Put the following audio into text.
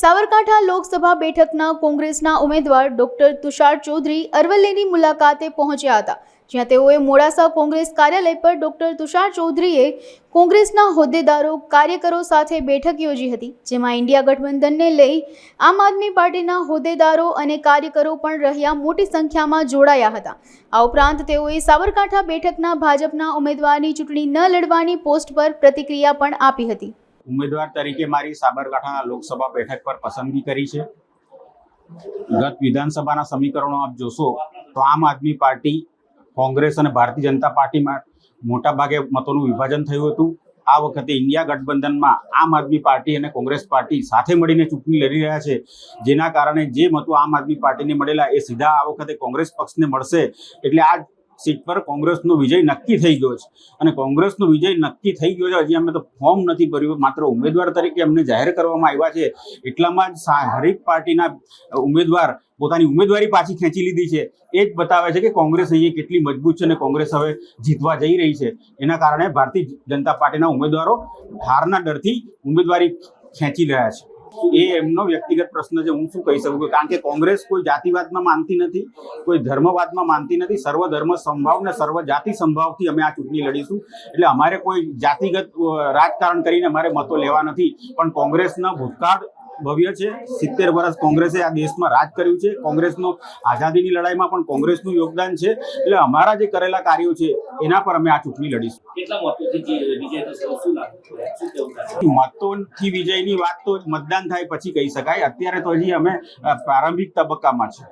સાબરકાંઠા લોકસભા બેઠકના કોંગ્રેસના ઉમેદવાર ડોક્ટર તુષાર ચૌધરી અરવલ્લીની મુલાકાતે પહોંચ્યા હતા, જ્યાં તેઓએ મોડાસા કોંગ્રેસ કાર્યાલય પર ડોક્ટર તુષાર ચૌધરીએ કોંગ્રેસના હોદ્દેદારો, કાર્યકરો સાથે બેઠક યોજી હતી, જેમાં ઇન્ડિયા ગઠબંધનને લઈ આમ આદમી પાર્ટીના હોદ્દેદારો અને કાર્યકરો પણ રહ્યા મોટી સંખ્યામાં જોડાયા હતા. આ ઉપરાંત તેઓએ સાબરકાંઠા બેઠકના ભાજપના ઉમેદવારની ચૂંટણી ન લડવાની પોસ્ટ પર પ્રતિક્રિયા પણ આપી હતી. ઉમેદવાર તરીકે મારી સાબરકાંઠાના લોકસભા બેઠક પર પસંદગી કરી છે. ગત વિધાનસભાના સમીકરણો આપ જોશો તો આમ આદમી પાર્ટી, કોંગ્રેસ અને ભારતીય જનતા પાર્ટીમાં મોટા ભાગે મતોનું વિભાજન થયું હતું. આ વખતે ઇન્ડિયા ગઠબંધનમાં આમ આદમી પાર્ટી અને કોંગ્રેસ પાર્ટી સાથે મળીને ચૂંટણી લડી રહ્યા છે. જેના કારણે જે મતો આમ આદમી પાર્ટીને મળેલા એ સીધા આ વખતે કોંગ્રેસ પક્ષને મળશે. એટલે આ સીટ પર કોંગ્રેસનો વિજય નક્કી થઈ ગયો છે. અને કોંગ્રેસનો વિજય નક્કી થઈ ગયો છે, હજી અમે તો ફોર્મ નથી ભર્યું, માત્ર ઉમેદવાર તરીકે અમને જાહેર કરવામાં આવ્યા છે. એટલામાં જ હરેક પાર્ટીના ઉમેદવાર પોતાની ઉમેદવારી પાછી ખેંચી લીધી છે. એ જ બતાવે છે કે કોંગ્રેસ અહીંયા કેટલી મજબૂત છે અને કોંગ્રેસ હવે જીતવા જઈ રહી છે. એના કારણે ભારતીય જનતા પાર્ટીના ઉમેદવારો હારના ડરથી ઉમેદવારી ખેંચી રહ્યા છે. એ એમનો વ્યક્તિગત પ્રશ્ન છે. હું શું કહી શકું કારણ કે કોંગ્રેસ કોઈ જાતિવાદમાં માનતી નથી, કોઈ ધર્મવાદમાં માનતી નથી. સર્વ ધર્મ સંભાવ ને સર્વ જાતિ સંભાવથી અમે આ ચૂંટણી લડીશું. એટલે અમારે કોઈ જાતિગત રાજકારણ કરીને અમારે મતો લેવા નથી. પણ કોંગ્રેસના ભૂતકાળ ભવ્ય છે. સિત્તેર વર્ષ કોંગ્રેસે આ દેશમાં રાજ કર્યું છે. કોંગ્રેસનો આઝાદીની લડાઈમાં પણ કોંગ્રેસનું યોગદાન છે. એટલે અમારા જે કરેલા કાર્યો છે એના પર અમે આ ચૂંટણી લડીશું. કેટલા મતોથી વિજયની વાત તો મતદાન થાય પછી કહી શકાય. અત્યારે તો હજી અમે પ્રારંભિક તબક્કામાં છે.